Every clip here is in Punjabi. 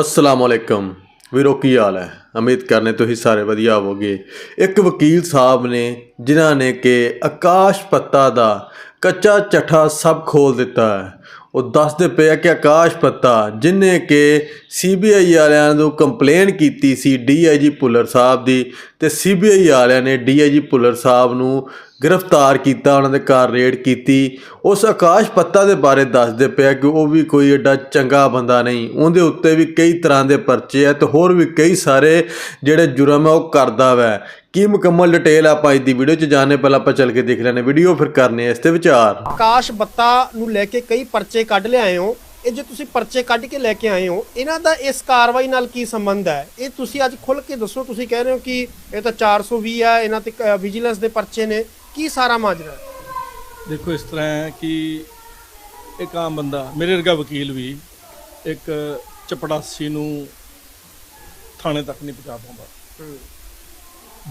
ਅਸਲਾਮ ਵਾਲੇਕਮ ਵੀਰੋ, ਕੀ ਹਾਲ ਹੈ? ਉਮੀਦ ਕਰਨੇ ਤੁਸੀਂ ਸਾਰੇ ਵਧੀਆ ਹੋਵੋਗੇ। ਇੱਕ ਵਕੀਲ ਸਾਹਿਬ ਨੇ, ਜਿਨ੍ਹਾਂ ਨੇ ਕਿ ਆਕਾਸ਼ ਪੱਤਾ ਦਾ ਕੱਚਾ ਚੱਠਾ ਸਭ ਖੋਲ ਦਿੱਤਾ ਹੈ। ਉਹ ਦੱਸਦੇ ਪਏ ਕਿ ਆਕਾਸ਼ ਪੱਤਾ, ਜਿਨੇ ਕਿ ਸੀਬੀਆਈ ਵਾਲਿਆਂ ਨੂੰ ਕੰਪਲੇਨ ਕੀਤੀ ਸੀ ਡੀਆਈਜੀ ਭੁੱਲਰ ਸਾਹਿਬ ਦੀ ਤੇ ਸੀਬੀਆਈ ਵਾਲਿਆਂ ਨੇ ਡੀਆਈਜੀ ਭੁੱਲਰ ਸਾਹਿਬ ਨੂੰ ਗ੍ਰਿਫਤਾਰ ਕੀਤਾ, ਉਹਨਾਂ ਦੇ ਘਰ ਰੇਡ ਕੀਤੀ। ਉਸ ਆਕਾਸ਼ ਪੱਤਾ ਦੇ ਬਾਰੇ ਦੱਸਦੇ ਪਿਆ ਕਿ ਉਹ ਵੀ ਕੋਈ ਐਡਾ ਚੰਗਾ ਬੰਦਾ ਨਹੀਂ। ਉਹਦੇ ਉੱਤੇ ਵੀ ਕਈ ਤਰ੍ਹਾਂ ਦੇ ਪਰਚੇ ਆ ਤੇ ਹੋਰ ਵੀ ਕਈ ਸਾਰੇ ਜਿਹੜੇ ਜੁਰਮ ਆ, ਉਹ ਕਰਦਾ ਵੈ। ਕੀ ਮੁਕੰਮਲ ਡਿਟੇਲ ਆਪਾਂ ਅੱਜ ਦੀ ਵੀਡੀਓ 'ਚ ਜਾਣਨੇ ਪਹਿਲਾਂ ਆਪਾਂ ਚੱਲ ਕੇ ਦੇਖ ਲੈਣੇ ਵੀਡੀਓ ਫਿਰ ਕਰਨੇ ਇਸ ਤੇ ਵਿਚਾਰ। ਆਕਾਸ਼ ਬੱਤਾ ਨੂੰ ਲੈ ਕੇ ਕਈ ਪਰਚੇ ਕੱਢ ਲਿਆਏ ਹੋ। ਇਹ ਜੇ ਤੁਸੀਂ ਪਰਚੇ ਕੱਢ ਕੇ ਲੈ ਕੇ ਆਏ ਹੋ, ਇਹਨਾਂ ਦਾ ਇਸ ਕਾਰਵਾਈ ਨਾਲ ਕੀ ਸੰਬੰਧ ਹੈ? ਇਹ ਤੁਸੀਂ ਅੱਜ ਖੁੱਲ ਕੇ ਦੱਸੋ, ਤੁਸੀਂ ਕਹਿ ਰਹੇ ਹੋ ਕਿ ਇਹ ਤਾਂ 420 ਹੈ ਇਹਨਾਂ ਤੇ ਵਿਜੀਲੈਂਸ ਦੇ ਪਰਚੇ ਨੇ। ਕੀ ਸਾਰਾ ਮਾਜਰਾ ਦੇਖੋ, ਇਸ ਤਰ੍ਹਾਂ ਹੈ ਕਿ ਇੱਕ ਆਮ ਬੰਦਾ, ਮੇਰੇ ਵਰਗਾ ਵਕੀਲ ਵੀ ਇੱਕ ਚਪੜਾਸੀ ਨੂੰ ਥਾਣੇ ਤੱਕ ਨਹੀਂ ਪਹੁੰਚਾ ਪਾਉਂਦਾ।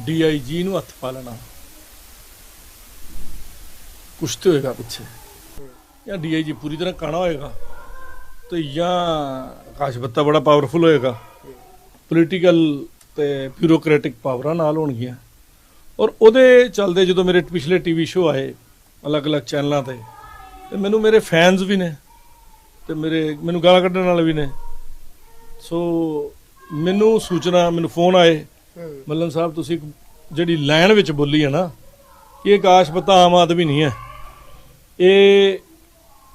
ਡੀਆਈਜੀ ਨੂੰ ਹੱਥ ਪਾ ਲੈਣਾ। ਕੁਛ ਤੇ ਹੋਏਗਾ ਪਿੱਛੇ। ਜਾਂ ਡੀਆਈਜੀ ਪੂਰੀ ਤਰ੍ਹਾਂ ਕਾਣਾ ਹੋਏਗਾ। ਤੇ ਜਾਂ ਆਕਾਸ਼ ਬੱਤਾ ਬੜਾ ਪਾਵਰਫੁਲ ਹੋਏਗਾ। ਪੋਲੀਟੀਕਲ ਤੇ ਬਿਊਰੋਕ੍ਰੈਟਿਕ ਪਾਵਰਾਂ ਨਾਲ ਹੋਣਗੀਆਂ। ਔਰ ਉਹਦੇ ਚੱਲਦੇ ਜਦੋਂ ਮੇਰੇ ਪਿਛਲੇ ਟੀਵੀ ਸ਼ੋਅ ਆਏ ਅਲੱਗ-ਅਲੱਗ ਚੈਨਲਾਂ ਤੇ ਤੇ ਮੈਨੂੰ ਮੇਰੇ ਫੈਨਸ ਵੀ ਨੇ ਤੇ ਮੇਰੇ ਮੈਨੂੰ ਗਾਲਾਂ ਕੱਢਣ ਵਾਲੇ ਵੀ ਨੇ। ਸੋ ਮੈਨੂੰ ਸੂਚਨਾ ਮੈਨੂੰ ਫੋਨ ਆਏ ਮੱਲਨ ਸਾਹਿਬ ਤੁਸੀਂ ਜਿਹੜੀ ਲਾਈਨ ਵਿੱਚ ਬੋਲੀ ਹੈ ਨਾ ਕਿ ਇਹ ਆਕਾਸ਼ ਪਤਾ ਆਮ ਆਦਮੀ ਨਹੀਂ ਹੈ। ਇਹ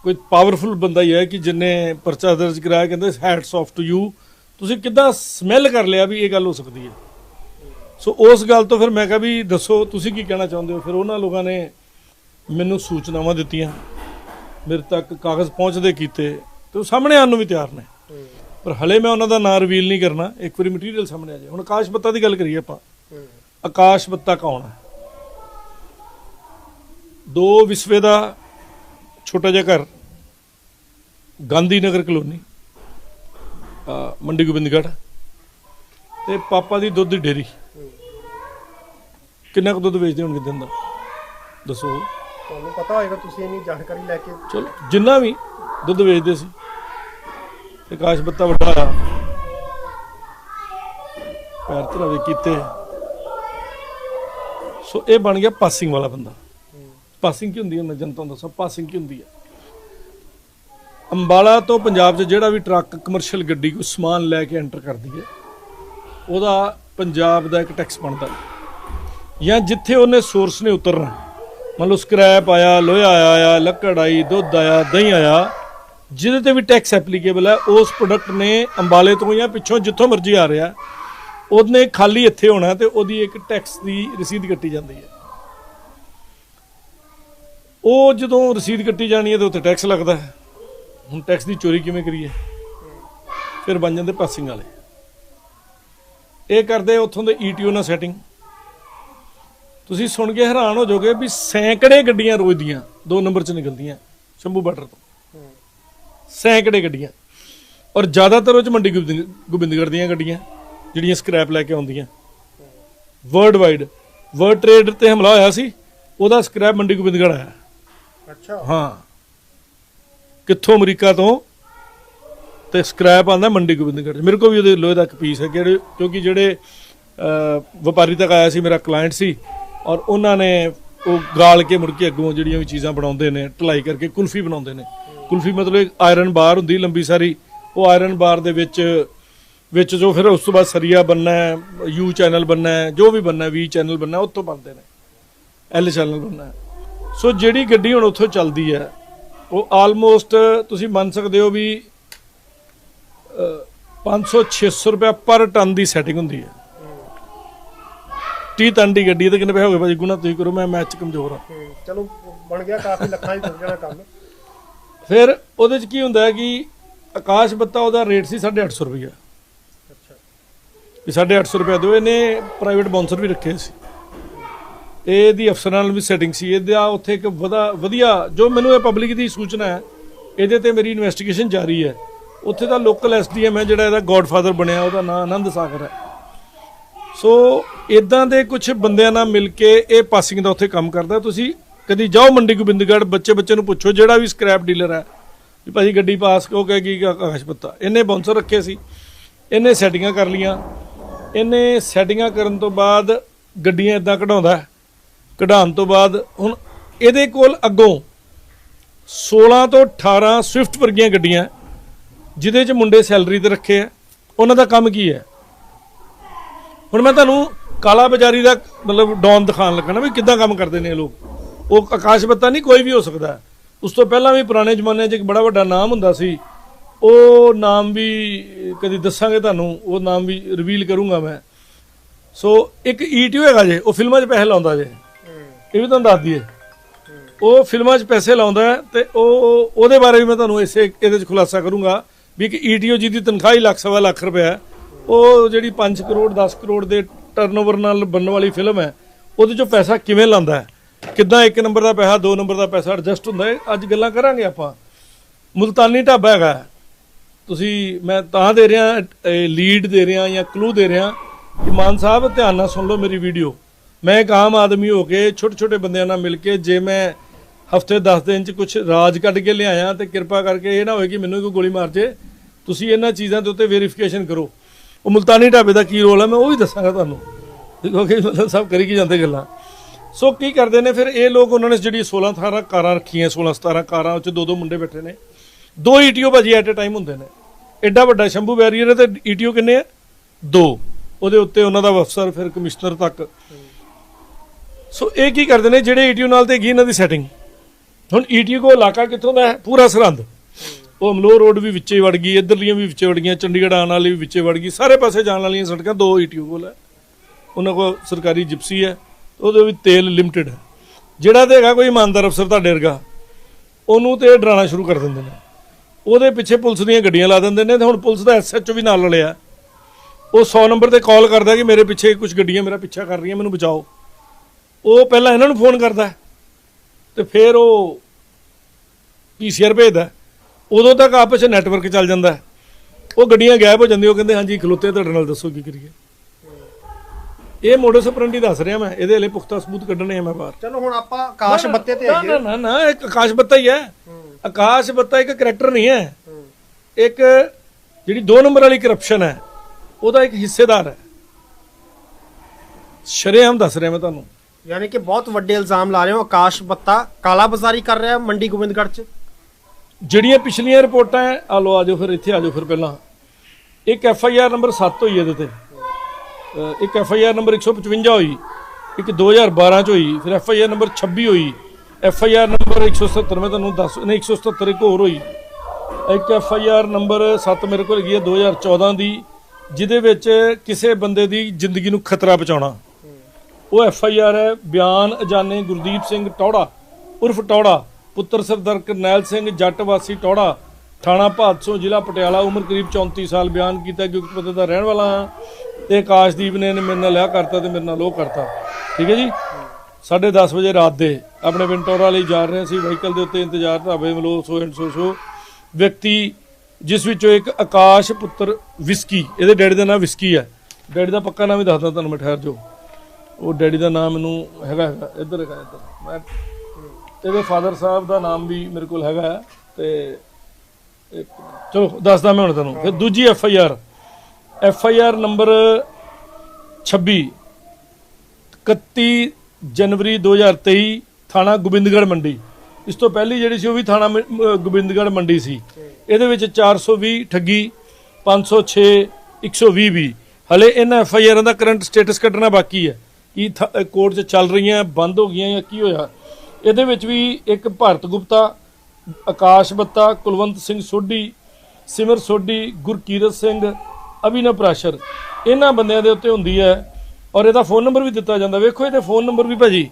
ਕੋਈ ਪਾਵਰਫੁਲ ਬੰਦਾ ਹੀ ਹੈ ਕਿ ਜਿਨੇ ਪਰਚਾ ਦਰਜ ਕਰਾਇਆ, ਕਹਿੰਦੇ ਹੈਟਸ ਆਫ ਟੂ ਯੂ ਤੁਸੀਂ ਕਿੱਦਾਂ ਸਮੈਲ ਕਰ ਲਿਆ ਵੀ ਇਹ ਗੱਲ ਹੋ ਸਕਦੀ ਹੈ? ਸੋ ਉਸ ਗੱਲ ਤੋਂ ਫਿਰ ਮੈਂ ਕਿਹਾ ਵੀ ਦੱਸੋ, ਤੁਸੀਂ ਕੀ ਕਹਿਣਾ ਚਾਹੁੰਦੇ ਹੋ? ਫਿਰ ਉਹਨਾਂ ਲੋਕਾਂ ਨੇ ਮੈਨੂੰ ਸੂਚਨਾਵਾਂ ਦਿੱਤੀਆਂ। ਮੇਰੇ ਤੱਕ ਕਾਗਜ਼ ਪਹੁੰਚਦੇ ਕੀਤੇ ਤੇ ਉਹ ਸਾਹਮਣੇ ਆਉਣ ਨੂੰ ਵੀ ਤਿਆਰ ਨੇ। ਪਰ ਹਲੇ ਮੈਂ ਉਹਨਾਂ ਦਾ ਨਾਂ ਰਿਵੀਲ ਨਹੀਂ ਕਰਨਾ। ਇੱਕ ਵਾਰੀ ਮਟੀਰੀਅਲ ਸਾਹਮਣੇ ਆ ਜਾਏ। ਹੁਣ ਆਕਾਸ਼ ਬੱਤਾ ਦੀ ਗੱਲ ਕਰੀਏ ਆਪਾਂ। ਆਕਾਸ਼ ਬੱਤਾ ਕੌਣ ਹੈ? ਦੋ ਵਿਸਵੇ ਦਾ ਛੋਟਾ ਜਿਹਾ ਘਰ ਗਾਂਧੀ ਨਗਰ ਕਲੋਨੀ ਮੰਡੀ ਗੋਬਿੰਦਗੜ੍ਹ ਤੇ ਪਾਪਾ ਦੀ ਦੁੱਧ ਦੀ ਡੇਰੀ ਕਿੰਨਾ ਕੁ ਦੁੱਧ ਵੇਚਦੇ ਹੋਣਗੇ ਦਿਨ ਦਾ? ਦੱਸੋ। ਤੁਹਾਨੂੰ ਪਤਾ ਹੋਏਗਾ ਤੁਸੀਂ ਇੰਨੀ ਜਾਣਕਾਰੀ ਲੈ ਕੇ ਚਲੋ ਜਿੰਨਾ ਵੀ ਦੁੱਧ ਵੇਚਦੇ ਸੀ। ਤੇ ਆਕਾਸ਼ ਬੱਤਾ ਵੱਡਾ ਆ ਪੈਰ ਧਰਾਵੇ ਕੀਤੇ। ਸੋ ਇਹ ਬਣ ਗਿਆ ਪਾਸਿੰਗ ਵਾਲਾ ਬੰਦਾ। ਪਾਸਿੰਗ ਕੀ ਹੁੰਦੀ ਹੈ? ਮੈਂ ਜਨਤਾ ਨੂੰ ਦੱਸਾਂ, ਪਾਸਿੰਗ ਕੀ ਹੁੰਦੀ ਹੈ? ਅੰਬਾਲਾ ਤੋਂ ਪੰਜਾਬ 'ਚ ਜਿਹੜਾ ਵੀ ਟਰੱਕ ਕਮਰਸ਼ੀਅਲ ਗੱਡੀ ਕੋਈ ਸਮਾਨ ਲੈ ਕੇ ਐਂਟਰ ਕਰਦੀ ਹੈ, ਉਹਦਾ ਪੰਜਾਬ ਦਾ ਇੱਕ ਟੈਕਸ ਬਣਦਾ ਜਾਂ ਜਿੱਥੇ ਉਹਨੇ ਸੋਰਸ ਨੇ ਉਤਰਨਾ, ਮੰਨ ਲਓ ਸਕ੍ਰੈਪ ਆਇਆ, ਲੋਹਾ ਆਇਆ, ਲੱਕੜ ਆਈ, ਦੁੱਧ ਆਇਆ, ਦਹੀਂ ਆਇਆ, ਜਿਹਦੇ ਤੇ ਵੀ ਟੈਕਸ ਐਪਲੀਕੇਬਲ ਹੈ, ਉਸ ਪ੍ਰੋਡਕਟ ਨੇ ਅੰਬਾਲੇ ਤੋਂ ਜਾਂ ਪਿੱਛੋਂ ਜਿੱਥੋਂ ਮਰਜ਼ੀ ਆ ਰਿਹਾ, ਉਹਨੇ ਖਾਲੀ ਇੱਥੇ ਹੋਣਾ ਤੇ ਉਹਦੀ ਇੱਕ ਟੈਕਸ ਦੀ ਰਸੀਦ ਕੱਟੀ ਜਾਂਦੀ ਹੈ। ਉਹ ਜਦੋਂ ਰਸੀਦ ਕੱਟੀ ਜਾਣੀ ਹੈ ਤੇ ਉੱਤੇ ਟੈਕਸ ਲੱਗਦਾ ਹੈ। ਹੁਣ ਟੈਕਸ ਦੀ ਚੋਰੀ ਕਿਵੇਂ ਕਰੀਏ? ਫਿਰ ਬਣ ਜਾਂਦੇ ਪਾਸਿੰਗ ਵਾਲੇ। ਇਹ ਕਰਦੇ ਉੱਥੋਂ ਦੇ ਈਟੀਓ ਨਾਲ ਸੈਟਿੰਗ ਤੁਸੀਂ ਸੁਣ ਕੇ ਹੈਰਾਨ ਹੋ ਜਾਓਗੇ ਵੀ ਸੈਂਕੜੇ ਗੱਡੀਆਂ ਰੋਜ਼ ਦੀਆਂ ਦੋ ਨੰਬਰ 'ਚ ਨਿਕਲਦੀਆਂ, ਸ਼ੰਭੂ ਬਾਰਡਰ ਤੋਂ। ਸੈਂਕੜੇ ਗੱਡੀਆਂ। ਔਰ ਜ਼ਿਆਦਾਤਰ ਉਹ 'ਚ ਮੰਡੀ ਗੋਬਿੰਦ- ਗੋਬਿੰਦਗੜ੍ਹ ਦੀਆਂ ਗੱਡੀਆਂ, ਜਿਹੜੀਆਂ ਸਕ੍ਰੈਪ ਲੈ ਕੇ ਆਉਂਦੀਆਂ। ਵਰਲਡ ਵਾਈਡ ਵਰਲਡ ਟ੍ਰੇਡ ਤੇ ਹਮਲਾ ਹੋਇਆ ਸੀ, ਉਹਦਾ ਸਕ੍ਰੈਪ ਮੰਡੀ ਗੋਬਿੰਦਗੜ੍ਹ ਆਇਆ। ਅੱਛਾ। ਹਾਂ। ਕਿੱਥੋਂ ਅਮਰੀਕਾ ਤੋਂ? ਤੇ ਸਕ੍ਰੈਪ ਆਂਦਾ ਮੰਡੀ ਗੋਬਿੰਦਗੜ੍ਹ 'ਚ। ਮੇਰੇ ਕੋਲ ਵੀ ਉਹਦੇ ਲੋਹੇ ਦਾ ਇੱਕ ਪੀਸ ਹੈ ਕਿਹੜੇ ਕਿਉਂਕਿ ਜਿਹੜੇ ਵਪਾਰੀ ਤੱਕ ਆਇਆ ਸੀ, ਮੇਰਾ ਕਲਾਇੰਟ ਸੀ, ਔਰ ਉਹਨਾਂ ਨੇ ਉਹ ਗਾਲ ਕੇ ਮੁੜ ਕੇ ਅੱਗੋਂ ਜਿਹੜੀਆਂ ਵੀ ਚੀਜ਼ਾਂ ਬਣਾਉਂਦੇ ਨੇ, ਢਲਾਈ ਕਰਕੇ ਕੁਲਫੀ ਬਣਾਉਂਦੇ ਨੇ। ਕੁਲਫੀ ਮਤਲਬ ਇੱਕ ਆਇਰਨ ਬਾਰ ਹੁੰਦੀ ਲੰਬੀ ਸਾਰੀ। ਉਹ ਆਇਰਨ ਬਾਰ ਦੇ ਵਿੱਚ ਵਿੱਚ ਜੋ ਫਿਰ ਉਸ ਤੋਂ ਬਾਅਦ ਸਰੀਆ ਬੰਨਾ ਹੈ, ਯੂ ਚੈਨਲ ਬੰਨਾ ਹੈ, ਜੋ ਵੀ ਬੰਨਾ ਵੀ ਚੈਨਲ ਬੰਨਾ ਉੱਥੋਂ ਬਣਦੇ ਨੇ। ਐਲ ਚੈਨਲ ਬੰਨਾ ਹੈ। ਸੋ ਜਿਹੜੀ ਗੱਡੀ ਹੁਣ ਉੱਥੋਂ ਚੱਲਦੀ ਹੈ ਉਹ ਆਲਮੋਸਟ ਤੁਸੀਂ ਮੰਨ ਸਕਦੇ ਹੋ ਵੀ 500 600 ਰੁਪਏ ਪਰ ਟਨ ਦੀ ਸੈਟਿੰਗ ਹੁੰਦੀ ਹੈ। 30 ਟਨ ਦੀ ਗੱਡੀ ਹੈ ਤੇ ਕਿੰਨੇ ਪੈਸੇ ਹੋ ਗਏ? ਭਾਜੀ ਗੁਣਾ ਤੁਸੀਂ ਕਰੋ ਮੈਂ ਮੈਚ ਕਮਜ਼ੋਰ ਹਾਂ। ਹੂੰ, ਚਲੋ ਬਣ ਗਿਆ ਕਾਫੀ ਲੱਖਾਂ ਹੀ ਪਹੁੰਚ ਜਾਣਾ ਕੰਮ। ਫਿਰ ਉਹਦੇ ਚ ਕੀ ਹੁੰਦਾ ਹੈ ਕਿ ਆਕਾਸ਼ ਬੱਤਾ ਉਹਦਾ ਰੇਟ ਸੀ 850 ਰੁਪਏ ਅੱਛਾ। ਵੀ 850 ਰੁਪਏ ਦਿਓ ਇਹਨੇ ਪ੍ਰਾਈਵੇਟ ਬਾਉਂਸਰ ਵੀ ਰੱਖੇ ਸੀ। ਇਹਦੀ ਅਫਸਰਾਂ ਨਾਲ ਵੀ ਸੈਟਿੰਗ ਸੀ। ਇਹਦਾ ਉੱਥੇ ਇੱਕ ਵਧਾ ਵਧੀਆ, ਜੋ ਮੈਨੂੰ ਇਹ ਪਬਲਿਕ ਦੀ ਸੂਚਨਾ ਹੈ, ਇਹਦੇ ਤੇ ਮੇਰੀ ਇਨਵੈਸਟੀਗੇਸ਼ਨ ਜਾਰੀ ਹੈ। ਉੱਥੇ ਦਾ ਲੋਕਲ ਐਸਡੀਐਮ ਹੈ ਜਿਹੜਾ ਇਹਦਾ ਗੋਡਫਾਦਰ ਬਣਿਆ, ਉਹਦਾ ਨਾਮ ਆਨੰਦ ਸਾਗਰ ਹੈ। ਸੋ ਇਦਾਂ ਦੇ ਕੁਝ ਬੰਦਿਆਂ ਨਾਲ ਮਿਲ ਕੇ ਇਹ ਪਾਸਿੰਗ ਦਾ ਉੱਥੇ ਕੰਮ ਕਰਦਾ। ਤੁਸੀਂ ਕਦੀ ਜਾਓ ਮੰਡੀ ਗੋਬਿੰਦਗੜ੍ਹ, ਬੱਚੇ ਬੱਚੇ ਨੂੰ ਪੁੱਛੋ, ਜਿਹੜਾ ਵੀ ਸਕ੍ਰੈਪ ਡੀਲਰ ਹੈ। ਵੀ ਭਾਜੀ ਗੱਡੀ ਪਾਸ ਉਹ ਕਹਿ ਕਿ ਆਕਾਸ਼ ਪੱਤਾ ਇਹਨੇ ਬੌਂਸਰ ਰੱਖੇ ਸੀ। ਇਹਨੇ ਸੈਟਿੰਗਾਂ ਕਰ ਲੀਆਂ। ਇਹਨੇ ਸੈਟਿੰਗਾਂ ਕਰਨ ਤੋਂ ਬਾਅਦ ਗੱਡੀਆਂ ਇਦਾਂ ਕਢਾਉਂਦਾ ਕਢਾਉਣ ਤੋਂ ਬਾਅਦ ਹੁਣ ਇਹਦੇ ਕੋਲ ਅੱਗੋਂ 16 ਤੋਂ 18 ਸਵਿਫਟ ਵਰਗੀਆਂ ਗੱਡੀਆਂ, ਜਿਹਦੇ 'ਚ ਮੁੰਡੇ ਸੈਲਰੀ ਤੇ ਰੱਖੇ ਆ, ਉਹਨਾਂ ਦਾ ਕੰਮ ਕੀ ਹੈ? ਹੁਣ ਮੈਂ ਤੁਹਾਨੂੰ ਕਾਲਾ ਬਾਜ਼ਾਰੀ ਦਾ ਮਤਲਬ ਡੌਨ ਦਿਖਾਉਣ ਲੱਗਾ ਨਾ ਵੀ ਕਿੱਦਾਂ ਕੰਮ ਕਰਦੇ ਨੇ ਇਹ ਲੋਕ। ਉਹ ਆਕਾਸ਼ ਬੱਤਾ ਨਹੀਂ ਕੋਈ ਵੀ ਹੋ ਸਕਦਾ। ਉਸ ਤੋਂ ਪਹਿਲਾਂ ਵੀ ਪੁਰਾਣੇ ਜ਼ਮਾਨੇ 'ਚ ਇੱਕ ਬੜਾ ਵੱਡਾ ਨਾਮ ਹੁੰਦਾ ਸੀ। ਉਹ ਨਾਮ ਵੀ, ਕਦੀ ਦੱਸਾਂਗੇ ਤੁਹਾਨੂੰ, ਉਹ ਨਾਮ ਵੀ ਰਿਵੀਲ ਕਰੂੰਗਾ ਮੈਂ। ਸੋ ਇੱਕ ਈਟੀਓ ਹੈਗਾ ਜੇ, ਉਹ ਫਿਲਮਾਂ 'ਚ ਪੈਸੇ ਲਾਉਂਦਾ ਜੇ। ਇਹ ਵੀ ਤੁਹਾਨੂੰ ਦੱਸ ਦਈਏ। ਉਹ ਫਿਲਮਾਂ 'ਚ ਪੈਸੇ ਲਾਉਂਦਾ ਹੈ ਤੇ ਉਹ, ਉਹਦੇ ਬਾਰੇ ਵੀ ਮੈਂ ਤੁਹਾਨੂੰ ਇਸੇ, ਇਹਦੇ 'ਚ ਖੁਲਾਸਾ ਕਰੂੰਗਾ ਵੀ ਇੱਕ ਈਟੀਓ ਦੀ ਤਨਖਾਹ ਹੀ ਲੱਖ ਸਵਾ ਲੱਖ ਰੁਪਏ ਉਹ ਜਿਹੜੀ 5 ਕਰੋੜ 10 ਕਰੋੜ ਦੇ ਟਰਨਓਵਰ ਨਾਲ ਬਣਨ ਵਾਲੀ ਫਿਲਮ ਹੈ, ਉਹਦੇ 'ਚੋਂ ਪੈਸਾ ਕਿਵੇਂ ਲਾਉਂਦਾ ਹੈ? ਕਿੱਦਾਂ ਇੱਕ ਨੰਬਰ ਦਾ ਪੈਸਾ, ਦੋ ਨੰਬਰ ਦਾ ਪੈਸਾ ਐਡਜਸਟ ਹੁੰਦਾ ਹੈ? ਅੱਜ ਗੱਲਾਂ ਕਰਾਂਗੇ ਆਪਾਂ। ਮੁਲਤਾਨੀ ਢਾਬਾ ਹੈਗਾ ਤੁਸੀਂ, ਮੈਂ ਤਾਂ ਦੇ ਰਿਹਾ ਲੀਡ ਦੇ ਰਿਹਾ ਜਾਂ ਕਲੂ ਦੇ ਰਿਹਾ ਕਿ ਮਾਨ ਸਾਹਿਬ, ਧਿਆਨ ਨਾਲ ਸੁਣ ਲਓ ਮੇਰੀ ਵੀਡੀਓ ਮੈਂ ਇੱਕ ਆਮ ਆਦਮੀ ਹੋ ਕੇ ਛੋਟੇ ਛੋਟੇ ਬੰਦਿਆਂ ਨਾਲ ਮਿਲ ਕੇ ਜੇ ਮੈਂ ਹਫ਼ਤੇ 10 ਦਿਨ ਚ ਕੁਝ ਰਾਜ ਕੱਢ ਕੇ ਲਿਆਇਆ ਤੇ ਕਿਰਪਾ ਕਰਕੇ ਇਹ ਨਾ ਹੋਵੇ ਕਿ ਮੈਨੂੰ ਹੀ ਕੋਈ ਗੋਲੀ ਮਾਰ ਜੇ, ਤੁਸੀਂ ਇਹਨਾਂ ਚੀਜ਼ਾਂ ਦੇ ਉੱਤੇ ਵੈਰੀਫਿਕੇਸ਼ਨ ਕਰੋ। ਉਹ ਮੁਲਤਾਨੀ ਢਾਬੇ ਦਾ ਕੀ ਰੋਲ ਹੈ, ਮੈਂ ਉਹ ਵੀ ਦੱਸਾਂਗਾ ਤੁਹਾਨੂੰ। ਕਿਉਂਕਿ ਮਤਲਬ ਸਭ ਕਰੀ ਕੀ ਜਾਂਦੇ ਗੱਲਾਂ। ਸੋ ਕੀ ਕਰਦੇ ਨੇ ਫਿਰ, ਇਹ ਲੋਕ ਉਹਨਾਂ ਨੇ ਜਿਹੜੀ 16 18 ਕਾਰਾਂ ਰੱਖੀਆਂ 16 17 ਕਾਰਾਂ ਉੱਚ ਦੋ ਦੋ ਮੁੰਡੇ ਬੈਠੇ ਨੇ। ਦੋ ਈਟੀਓ ਭਾਜੀ ਐਟ ਅ ਟਾਈਮ ਹੁੰਦੇ ਨੇ। ਐਡਾ ਵੱਡਾ ਸ਼ੰਭੂ ਬੈਰੀਅਰ ਹੈ ਤੇ ਈਟੀਓ ਕਿੰਨੇ ਆ? ਦੋ। ਉਹਦੇ ਉੱਤੇ ਉਹਨਾਂ ਦਾ ਅਫਸਰ ਫਿਰ ਕਮਿਸ਼ਨਰ ਤੱਕ। ਸੋ ਇਹ ਕੀ ਕਰਦੇ ਨੇ, ਜਿਹੜੇ ਈਟੀਓ ਨਾਲ ਤੇ ਹੈਗੀ ਇਹਨਾਂ ਦੀ ਸੈਟਿੰਗ ਹੁਣ ਈਟੀਓ ਕੋ ਇਲਾਕਾ ਕਿੱਥੋਂ ਦਾ ਹੈ? ਪੂਰਾ ਸਰਹੰਦ। ਉਹ ਅਮਲੋਹ ਰੋਡ ਵੀ ਵਿੱਚੇ ਹੀ ਵੜ ਗਈ, ਇਧਰਲੀਆਂ ਵੀ ਵਿੱਚੇ ਵੜ ਗਈਆਂ, ਚੰਡੀਗੜ੍ਹ ਆਉਣ ਵਾਲੀ ਵੀ ਵਿੱਚੇ ਵੜ ਗਈ। ਸਾਰੇ ਪਾਸੇ ਜਾਣ ਵਾਲੀਆਂ ਸੜਕਾਂ ਦੋ ਈਟੀਓ ਕੋਲ ਹੈ। ਉਹਨਾਂ ਕੋਲ ਸਰਕਾਰੀ ਜਿਪਸੀ ਹੈ। ਉਹਦੇ ਵਿੱਚ ਤੇਲ ਲਿਮਟਿਡ ਹੈ। ਜਿਹੜਾ ਤੇ ਹੈਗਾ ਕੋਈ ਇਮਾਨਦਾਰ ਅਫਸਰ ਤੁਹਾਡੇ ਵਰਗਾ, ਉਹਨੂੰ ਤੇ ਡਰਾਉਣਾ ਸ਼ੁਰੂ ਕਰ ਦਿੰਦੇ ਨੇ। ਉਹਦੇ ਪਿੱਛੇ ਪੁਲਿਸ ਦੀਆਂ ਗੱਡੀਆਂ ਲਾ ਦਿੰਦੇ ਨੇ ਤੇ ਹੁਣ ਪੁਲਿਸ ਦਾ ਐਸਐਚਓ ਵੀ ਨਾਲ ਲੜਿਆ ਉਹ 100 ਨੰਬਰ ਤੇ ਕਾਲ ਕਰਦਾ ਕਿ ਮੇਰੇ ਪਿੱਛੇ ਕੁਝ ਗੱਡੀਆਂ ਮੇਰਾ ਪਿੱਛਾ ਕਰ ਰਹੀਆਂ, ਮੈਨੂੰ ਬਚਾਓ। ਉਹ ਪਹਿਲਾਂ ਇਹਨਾਂ ਨੂੰ ਫੋਨ ਕਰਦਾ ਤੇ ਫਿਰ ਉਹ ਪੀਸੀਆਰ ਭੇਜਦਾ। ਉਦੋਂ ਤੱਕ ਆਪਸ ਵਿੱਚ ਨੈਟਵਰਕ ਚੱਲ ਜਾਂਦਾ। ਉਹ ਗੱਡੀਆਂ ਗਾਇਬ ਹੋ ਜਾਂਦੀਆਂ ਉਹ ਕਹਿੰਦੇ ਹਾਂਜੀ ਖਲੋਤੇ ਤੁਹਾਡੇ ਨਾਲ ਦੱਸੋ ਕੀ ਕਰੀਏ। ਇਹ ਮੋਡਸ ਆਪਰੈਂਡੀ ਦੱਸ ਰਿਹਾ ਮੈਂ ਇਹਦੇ ਲਈ ਪੁਖਤਾ ਸਬੂਤ ਕੱਢਣੇ ਆ ਮੈਂ ਬਾਹਰ। ਚਲੋ ਹੁਣ ਆਪਾਂ ਆਕਾਸ਼ ਬੱਤੇ ਤੇ ਨਾ ਆਈਏ। ਨਾ ਨਾ ਨਾ ਇੱਕ ਆਕਾਸ਼ ਬੱਤਾ ਹੀ ਹੈ। ਆਕਾਸ਼ ਬੱਤਾ ਇੱਕ ਕਰੈਕਟਰ ਨਹੀਂ ਹੈ। ਇੱਕ ਜਿਹੜੀ 2 ਨੰਬਰ ਵਾਲੀ ਕਰਪਸ਼ਨ ਹੈ ਉਹਦਾ ਇੱਕ ਹਿੱਸੇਦਾਰ ਹੈ। ਸ਼ਰੇਆਮ ਦੱਸ ਰਿਹਾ ਮੈਂ ਤੁਹਾਨੂੰ। ਯਾਨੀ ਕਿ ਬਹੁਤ ਵੱਡੇ ਇਲਜ਼ਾਮ ਲਾ ਰਹੇ ਹੋ, ਆਕਾਸ਼ ਬੱਤਾ, ਕਾਲਾ ਬਾਜ਼ਾਰੀ ਕਰ ਰਿਹਾ ਮੰਡੀ ਗੋਬਿੰਦਗੜ੍ਹ 'ਚ। ਜਿਹੜੀਆਂ ਪਿਛਲੀਆਂ ਰਿਪੋਰਟਾਂ ਹੈ ਆ ਲੋ ਆਜੋ ਫਿਰ, ਇੱਥੇ ਆਜੋ ਫਿਰ ਪਹਿਲਾਂ। ਇੱਕ ਐਫ ਆਈ ਆਰ ਨੰਬਰ 7 ਹੋਈ ਇਹਦੇ ਤੇ। ਇੱਕ ਐਫ ਆਈ ਆਰ ਨੰਬਰ 155 ਹੋਈ, ਇੱਕ 2012 ਚ ਹੋਈ, ਫਿਰ ਐਫ ਆਈ ਆਰ ਨੰਬਰ 26 ਹੋਈ ਐਫ ਆਈ ਆਰ ਨੰਬਰ 177 ਮੈਂ ਤੁਹਾਨੂੰ ਦੱਸ, ਨਹੀਂ 177 ਇੱਕ ਹੋਰ ਹੋਈ। ਇੱਕ ਐਫ ਆਈ ਆਰ ਨੰਬਰ 7 ਮੇਰੇ ਕੋਲ ਹੈਗੀ ਹੈ 2014 ਦੀ, ਜਿਹਦੇ ਵਿੱਚ ਕਿਸੇ ਬੰਦੇ ਦੀ ਜ਼ਿੰਦਗੀ ਨੂੰ ਖਤਰਾ ਪਹੁੰਚਾਉਣਾ। ਉਹ ਐਫ ਆਈ ਆਰ ਹੈ, ਬਿਆਨ ਅਜਾਨੇ ਗੁਰਦੀਪ ਸਿੰਘ ਟੌੜਾ, ਉਰਫ ਟੌੜਾ, ਪੁੱਤਰ ਸਰਦਾਰ ਕਰਨੈਲ ਸਿੰਘ ਜੱਟ ਵਾਸੀ ਟੌੜਾ, ਥਾਣਾ ਭਾਦਸੋਂ ਜ਼ਿਲ੍ਹਾ ਪਟਿਆਲਾ, ਉਮਰ ਕਰੀਬ 34 ਸਾਲ ਬਿਆਨ ਕੀਤਾ ਕਿ ਪਤਾ ਦਾ ਰਹਿਣ ਵਾਲਾ ਹਾਂ ਤੇ ਆਕਾਸ਼ਦੀਪ ਨੇ ਇਹਨੇ ਮੇਰੇ ਨਾਲ ਲਿਆ ਕਰਤਾ ਤੇ ਮੇਰੇ ਨਾਲ ਉਹ ਕਰਤਾ। ਠੀਕ ਹੈ ਜੀ? 10:30 ਵਜੇ ਰਾਤ ਦੇ ਆਪਣੇ ਵਿੰਟੋਰਾ ਲਈ ਜਾ ਰਹੇ ਸੀ, ਵਹੀਕਲ ਦੇ ਉੱਤੇ ਇੰਤਜ਼ਾਰ ਢਾਬੇ ਮਲੋ ਸੋ ਐਂਡ ਸੋ ਸੋ ਵਿਅਕਤੀ, ਜਿਸ ਵਿੱਚੋਂ ਇੱਕ ਆਕਾਸ਼ ਪੁੱਤਰ ਵਿਸਕੀ, ਇਹਦੇ ਡੈਡੀ ਦਾ ਨਾਮ ਵਿਸਕੀ ਹੈ। ਡੈਡੀ ਦਾ ਪੱਕਾ ਨਾਮ ਵੀ ਦੱਸਦਾ ਤੁਹਾਨੂੰ ਮੈਂ ਠਹਿਰ ਜੋ ਉਹ ਡੈਡੀ ਦਾ ਨਾਮ ਮੈਨੂੰ ਹੈਗਾ ਹੈਗਾ, ਇੱਧਰ ਹੈਗਾ, ਇੱਧਰ। ਮੈਂ ਇਹਦੇ ਫਾਦਰ ਸਾਹਿਬ ਦਾ ਨਾਮ ਵੀ ਮੇਰੇ ਕੋਲ ਹੈਗਾ ਹੈ, ਤੇ ਇੱਕ ਚਲੋ, ਦੱਸਦਾ ਮੈਂ ਹੁਣ ਤੁਹਾਨੂੰ ਫਿਰ ਦੂਜੀ F I R F I R number 26 31 ਜਨਵਰੀ 2023 ਥਾਣਾ ਗੋਬਿੰਦਗੜ੍ਹ ਮੰਡੀ। ਇਸ ਤੋਂ ਪਹਿਲੀ ਜਿਹੜੀ ਸੀ ਉਹ ਵੀ ਥਾਣਾ ਮ- ਮ- ਗੋਬਿੰਦਗੜ੍ਹ ਮੰਡੀ ਸੀ। ਇਹਦੇ ਵਿੱਚ 420 ਠੱਗੀ 506 120 ਵੀ। ਹਲੇ ਇਹਨਾਂ ਐਫ ਆਈ ਆਰਾਂ ਦਾ ਕਰੰਟ ਸਟੇਟਸ ਕੱਢਣਾ ਬਾਕੀ ਹੈ। ਕੀ ਕੋਰਟ 'ਚ ਚੱਲ ਰਹੀਆਂ, ਬੰਦ ਹੋ ਗਈਆਂ ਜਾਂ ਕੀ ਹੋਇਆ? ਇਹਦੇ ਵਿੱਚ ਵੀ ਇੱਕ ਭਾਰਤ ਗੁਪਤਾ, ਆਕਾਸ਼ ਬੱਤਾ, ਕੁਲਵੰਤ ਸਿੰਘ ਸੋਢੀ, ਸਿਮਰ ਸੋਢੀ, ਗੁਰਕੀਰਤ ਸਿੰਘ, ਅਭਿਨਵ ਪ੍ਰਾਸ਼ਰ। ਇਹਨਾਂ ਬੰਦਿਆਂ ਦੇ ਉੱਤੇ ਹੁੰਦੀ ਹੈ ਔਰ ਇਹਦਾ ਫੋਨ ਨੰਬਰ ਵੀ ਦਿੱਤਾ ਜਾਂਦਾ। ਵੇਖੋ ਇਹਦੇ ਫੋਨ ਨੰਬਰ ਵੀ ਭਾਜੀ।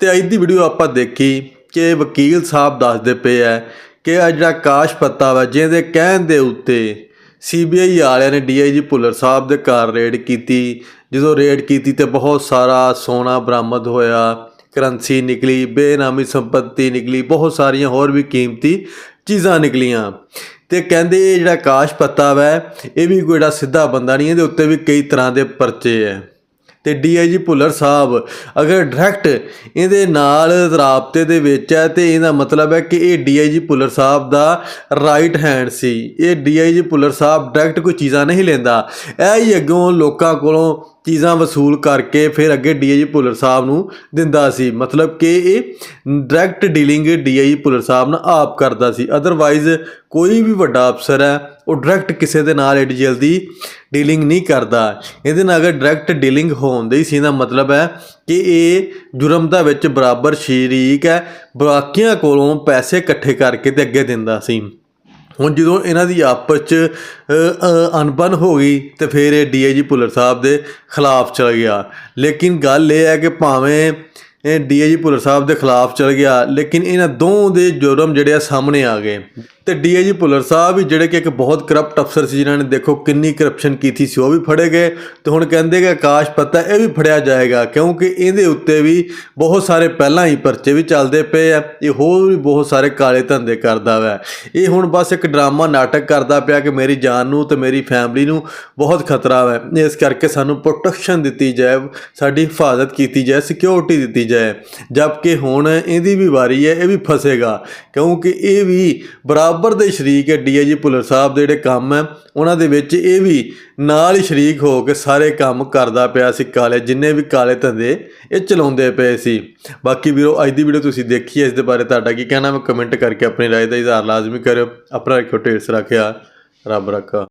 ਤੇ ਅੱਜ ਦੀ ਵੀਡੀਓ ਆਪਾਂ ਦੇਖੀ ਕਿ ਵਕੀਲ ਸਾਹਿਬ ਦੱਸਦੇ ਪਏ ਐ ਕਿ ਇਹ ਜਿਹੜਾ ਆਕਾਸ਼ ਪੱਤਾ ਵਾ, ਜਿਹਦੇ ਕਹਿਣ ਦੇ ਉੱਤੇ ਸੀਬੀਆਈ ਵਾਲਿਆਂ ਨੇ ਡੀਆਈਜੀ ਭੁੱਲਰ ਸਾਹਿਬ ਦੇ ਘਰ ਰੇਡ ਕੀਤੀ ਜਦੋਂ ਰੇਡ ਕੀਤੀ ਤੇ ਬਹੁਤ ਸਾਰਾ ਸੋਨਾ ਬਰਾਮਦ ਹੋਇਆ ਕਰੰਸੀ ਨਿਕਲੀ, ਬੇਨਾਮੀ ਸੰਪਤੀ ਨਿਕਲੀ, ਬਹੁਤ ਸਾਰੀਆਂ ਹੋਰ ਵੀ ਕੀਮਤੀ ਚੀਜ਼ਾਂ ਨਿਕਲੀਆਂ। ਤੇ ਕਹਿੰਦੇ ਇਹ ਜਿਹੜਾ ਕਾਸ਼ ਪੱਤਾ ਵੈ, ਇਹ ਵੀ ਕੋਈ ਜਿਹੜਾ ਸਿੱਧਾ ਬੰਦਾ ਨਹੀਂ ਇਹਦੇ ਉੱਤੇ ਵੀ ਕਈ ਤਰ੍ਹਾਂ ਦੇ ਪਰਚੇ ਐ ਤੇ ਡੀਆਈਜੀ ਭੁੱਲਰ ਸਾਹਿਬ, ਅਗਰ ਡਾਇਰੈਕਟ ਇਹਦੇ ਨਾਲ ਰਾਬਤੇ ਦੇ ਵਿੱਚ ਹੈ, ਤੇ ਇਹਦਾ ਮਤਲਬ ਹੈ ਕਿ ਇਹ ਡੀਆਈਜੀ ਭੁੱਲਰ ਸਾਹਿਬ ਦਾ ਰਾਈਟ ਹੈਂਡ ਸੀ। ਇਹ ਡੀਆਈਜੀ ਭੁੱਲਰ ਸਾਹਿਬ ਡਾਇਰੈਕਟ ਕੋਈ ਚੀਜ਼ਾਂ ਨਹੀਂ ਲੈਂਦਾ। ਇਹ ਹੀ ਅੱਗੋਂ ਲੋਕਾਂ ਕੋਲੋਂ ਚੀਜ਼ਾਂ ਵਸੂਲ ਕਰਕੇ ਫਿਰ ਅੱਗੇ ਡੀਆਈਜੀ ਭੁੱਲਰ ਸਾਹਿਬ ਨੂੰ ਦਿੰਦਾ ਸੀ। ਮਤਲਬ ਕਿ ਇਹ direct dealing DIG Bhullar Sahib ਨਾਲ ਆਪ ਕਰਦਾ ਸੀ। ਅਦਰਵਾਈਜ਼ ਕੋਈ ਵੀ ਵੱਡਾ ਅਫਸਰ ਹੈ, ਉਹ ਡਾਇਰੈਕਟ ਕਿਸੇ ਦੇ ਨਾਲ ਐਡੀ ਜਲਦੀ ਡੀਲਿੰਗ ਨਹੀਂ ਕਰਦਾ। ਇਹਦੇ ਨਾਲ ਅਗਰ ਡਾਇਰੈਕਟ ਡੀਲਿੰਗ ਹੋਣ ਦੀ ਸੀ ਦਾ ਮਤਲਬ ਹੈ ਕਿ ਇਹ ਜੁਰਮ ਦਾ ਵਿੱਚ ਬਰਾਬਰ ਸ਼ਰੀਕ ਹੈ, ਬਾਕੀਆਂ ਕੋਲੋਂ ਪੈਸੇ ਇਕੱਠੇ ਕਰਕੇ ਤੇ ਅੱਗੇ ਦਿੰਦਾ ਸੀ। ਹੁਣ ਜਦੋਂ ਇਹਨਾਂ ਦੀ ਆਪਸ ਚ ਅਣਬਣ ਹੋ ਗਈ, ਤੇ ਫਿਰ ਇਹ ਡੀਆਈਜੀ ਭੁੱਲਰ ਸਾਹਿਬ ਦੇ ਖਿਲਾਫ ਚਲ ਗਿਆ। ਲੇਕਿਨ ਗੱਲ ਇਹ ਹੈ ਕਿ ਭਾਵੇਂ ਇਹ ਡੀਆਈਜੀ ਭੁੱਲਰ ਸਾਹਿਬ ਦੇ ਖਿਲਾਫ ਚਲ ਗਿਆ, ਲੇਕਿਨ ਇਹਨਾਂ ਦੋਵਾਂ ਦੇ ਜੁਰਮ ਜਿਹੜੇ ਆ ਸਾਹਮਣੇ ਆ ਗਏ। ਤੇ ਡੀਆਈਜੀ ਭੁੱਲਰ ਸਾਹਿਬ ਵੀ ਜਿਹੜੇ ਕਿ ਇੱਕ ਬਹੁਤ ਕਰਪਟ ਅਫਸਰ ਸੀ, ਜਿਨ੍ਹਾਂ ਨੇ ਦੇਖੋ ਕਿੰਨੀ ਕਰਪਸ਼ਨ ਕੀਤੀ ਸੀ, ਉਹ ਵੀ ਫੜੇ ਗਏ। ਤੇ ਹੁਣ ਕਹਿੰਦੇ ਕਿ ਆਕਾਸ਼ ਪੱਤਾ, ਇਹ ਵੀ ਫੜਿਆ ਜਾਏਗਾ, ਕਿਉਂਕਿ ਇਹਦੇ ਉੱਤੇ ਵੀ ਬਹੁਤ ਸਾਰੇ ਪਹਿਲਾਂ ਹੀ ਪਰਚੇ ਵੀ ਚੱਲਦੇ ਪਏ ਆ। ਇਹ ਹੋਰ ਵੀ ਬਹੁਤ ਸਾਰੇ ਕਾਲੇ ਧੰਦੇ ਕਰਦਾ ਵੈ। ਇਹ ਹੁਣ ਬਸ ਇੱਕ ਡਰਾਮਾ ਨਾਟਕ ਕਰਦਾ ਪਿਆ ਕਿ ਮੇਰੀ ਜਾਨ ਨੂੰ ਤੇ ਮੇਰੀ ਫੈਮਿਲੀ ਨੂੰ ਬਹੁਤ ਖਤਰਾ ਵੈ। ਇਸ ਕਰਕੇ ਸਾਨੂੰ ਪ੍ਰੋਟੈਕਸ਼ਨ ਦਿੱਤੀ ਜਾਏ, ਸਾਡੀ ਹਿਫਾਜ਼ਤ ਕੀਤੀ ਜਾਏ ਸਿਕਿਉਰਿਟੀ ਦਿੱਤੀ ਜਾਏ। ਜਦਕਿ ਹੁਣ ਇਹਦੀ ਵੀ ਵਾਰੀ ਹੈ, ਇਹ ਵੀ ਫਸੇਗਾ। ਕਿਉਂਕਿ ਇਹ ਵੀ ਬਰਾਬਰ ਦੇ ਸ਼ਰੀਕ ਹੈ, ਡੀਆਈਜੀ ਭੁੱਲਰ ਸਾਹਿਬ ਦੇ ਜਿਹੜੇ ਕੰਮ ਹੈ, ਉਹਨਾਂ ਦੇ ਵਿੱਚ ਇਹ ਵੀ ਨਾਲ ਹੀ ਸ਼ਰੀਕ ਹੋ ਕੇ ਸਾਰੇ ਕੰਮ ਕਰਦਾ ਪਿਆ ਸੀ ਕਾਲੇ, ਜਿੰਨੇ ਵੀ ਕਾਲੇ ਧੰਦੇ ਇਹ ਚਲਾਉਂਦੇ ਪਏ ਸੀ। ਬਾਕੀ ਵੀਰੋ, ਅੱਜ ਦੀ ਵੀਡੀਓ ਤੁਸੀਂ ਦੇਖੀ ਹੈ, ਇਸ ਦੇ ਬਾਰੇ ਤੁਹਾਡਾ ਕੀ ਕਹਿਣਾ, ਮੈਂ ਕਮੈਂਟ ਕਰਕੇ ਆਪਣੀ ਰਾਏ ਦਾ ਇਜ਼ਹਾਰ ਲਾਜ਼ਮੀ ਕਰਿਓ। ਆਪਣਾ ਰੱਖਿਓ, ਢੇਰ ਸਾਰਾ ਰੱਬ ਰੱਖਾ।